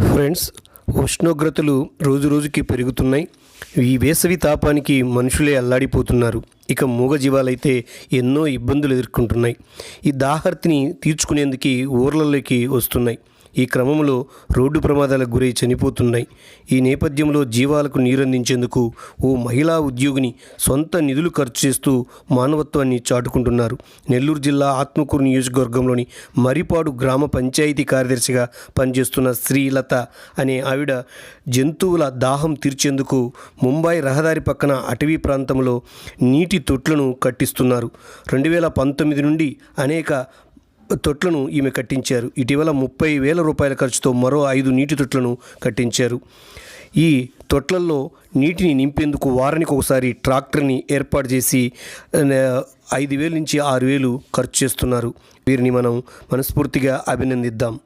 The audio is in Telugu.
ఫ్రెండ్స్ ఉష్ణోగ్రతలు రోజు రోజుకి పెరుగుతున్నాయి. ఈ వేసవి తాపానికి మనుషులే అల్లాడిపోతున్నారు. ఇక మూగజీవాలైతే ఎన్నో ఇబ్బందులు ఎదుర్కొంటున్నాయి. ఈ దాహర్తిని తీర్చుకునేందుకు ఊర్లలోకి వస్తున్నాయి. ఈ క్రమంలో రోడ్డు ప్రమాదాలకు గురై చనిపోతున్నాయి. ఈ నేపథ్యంలో జీవాలకు నీరందించేందుకు ఓ మహిళా ఉద్యోగిని సొంత నిధులు ఖర్చు చేస్తూ మానవత్వాన్ని చాటుకుంటున్నారు. నెల్లూరు జిల్లా ఆత్మకూరు నియోజకవర్గంలోని మరిపాడు గ్రామ పంచాయతీ కార్యదర్శిగా పనిచేస్తున్న శ్రీలత అనే ఆవిడ జంతువుల దాహం తీర్చేందుకు ముంబై రహదారి పక్కన అటవీ ప్రాంతంలో నీటి తొట్లను కట్టిస్తున్నారు. రెండు వేల పంతొమ్మిది నుండి అనేక తొట్లను ఈమె కట్టించారు. ఇటీవల ముప్పై వేల రూపాయల ఖర్చుతో మరో ఐదు నీటి తొట్లను కట్టించారు. ఈ తొట్లల్లో నీటిని నింపేందుకు వారానికి ఒకసారి ట్రాక్టర్ని ఏర్పాటు చేసి ఐదు వేల నుంచి ఆరు వేలు ఖర్చు చేస్తున్నారు. వీరిని మనం మనస్ఫూర్తిగా అభినందిద్దాం.